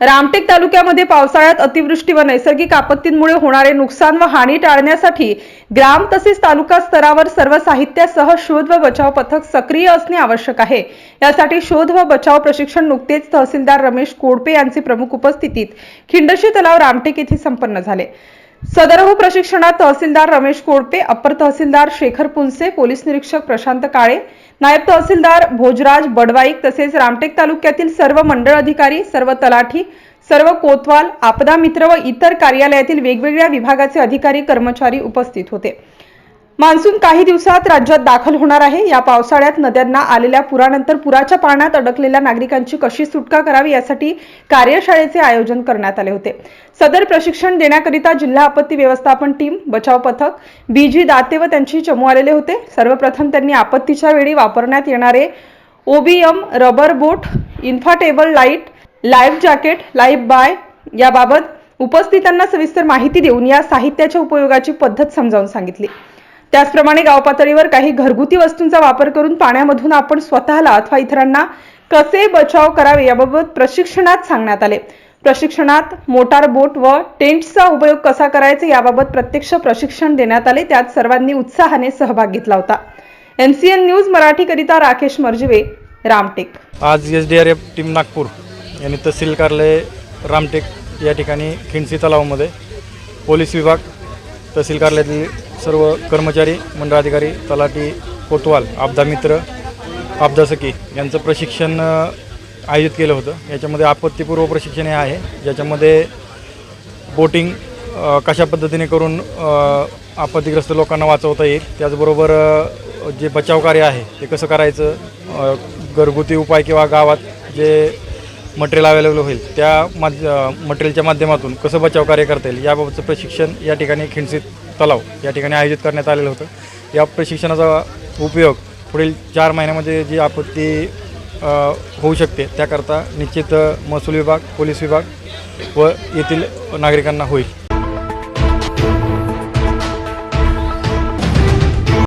रामटेक तालुक्यामध्ये पावसाळ्यात अतिवृष्टी व नैसर्गिक आपत्तींमुळे होणारे नुकसान व हानी टाळण्यासाठी ग्राम तसेच तालुका स्तरावर सर्व साहित्यासह शोध व बचाव पथक सक्रिय असणे आवश्यक आहे. यासाठी शोध व बचाव प्रशिक्षण नुकतेच तहसीलदार रमेश कोडपे यांचे प्रमुख उपस्थितीत खिंडशी तलाव रामटेक येथे संपन्न झाले. सदरहू प्रशिक्षणात तहसीलदार रमेश कोडपे अप्पर तहसीलदार शेखर पुलसे पोलीस निरीक्षक प्रशांत काळे नायब तहसीलदार भोजराज बडवाईक तसेच रामटेक तालुक्यातील सर्व मंडळ अधिकारी सर्व तलाठी सर्व कोतवाल आपदा मित्र व इतर कार्यालयातील वेगवेगळ्या विभागाचे अधिकारी कर्मचारी उपस्थित होते. मान्सून काही दिवसात राज्यात दाखल होणार आहे. या पावसाळ्यात नद्यांना आलेल्या पुरानंतर पुराच्या पाण्यात अडकलेल्या नागरिकांची कशी सुटका करावी यासाठी कार्यशाळेचे आयोजन करण्यात आले होते. सदर प्रशिक्षण देण्याकरिता जिल्हा आपत्ती व्यवस्थापन टीम बचाव पथक बीजी दाते व त्यांची चमू आलेले होते. सर्वप्रथम त्यांनी आपत्तीच्या वेळी वापरण्यात येणारे OBM rubber boat inflatable light life jacket life buoy याबाबत उपस्थितांना सविस्तर माहिती देऊन या साहित्याच्या उपयोगाची पद्धत समजावून सांगितली. त्याचप्रमाणे गाव पातळीवर काही घरगुती वस्तूंचा वापर करून पाण्यामधून आपण स्वतःला अथवा इतरांना कसे बचाव करावे याबाबत प्रशिक्षणात सांगण्यात आले. प्रशिक्षणात मोटार बोट व टेंटचा उपयोग कसा करायचा याबाबत प्रत्यक्ष प्रशिक्षण देण्यात आले. त्यात सर्वांनी उत्साहाने सहभाग घेतला होता. एनसीएन न्यूज मराठीकरिता राकेश मर्जवे रामटेक. आज S D R F team Nagpur यांनी तहसील कार्यालय रामटेक या ठिकाणी खिंडसी तलावामध्ये पोलीस विभाग तहसील कार्यालयातील सर्व कर्मचारी मंडळ अधिकारी तलाठी कोतवाल आपदा मित्र सखी यांचं प्रशिक्षण आयोजित केलं होतं. याच्यामध्ये आपत्तीपूर्व प्रशिक्षण हे आहे. ज्याच्यामध्ये बोटिंग कशा पद्धतीने करून आपत्तीग्रस्त लोकांना वाचवता येईल त्याचबरोबर जे बचाव कार्य आहे ते कसं करायचं घरगुती उपाय किंवा गावात जे मटेरियल अवेलेबल होईल त्या माध्य मटेरियलच्या माध्यमातून कसं बचाव कार्य करता येईल याबाबतचं प्रशिक्षण या ठिकाणी खिंडसीत तलाव या ठिकाणी आयोजित करण्यात आलेलं होतं. या प्रशिक्षणाचा उपयोग पुढील चार महिन्यामध्ये जी आपत्ती होऊ शकते त्याकरता निश्चित महसूल विभाग पोलीस विभाग व येथील नागरिकांना होईल.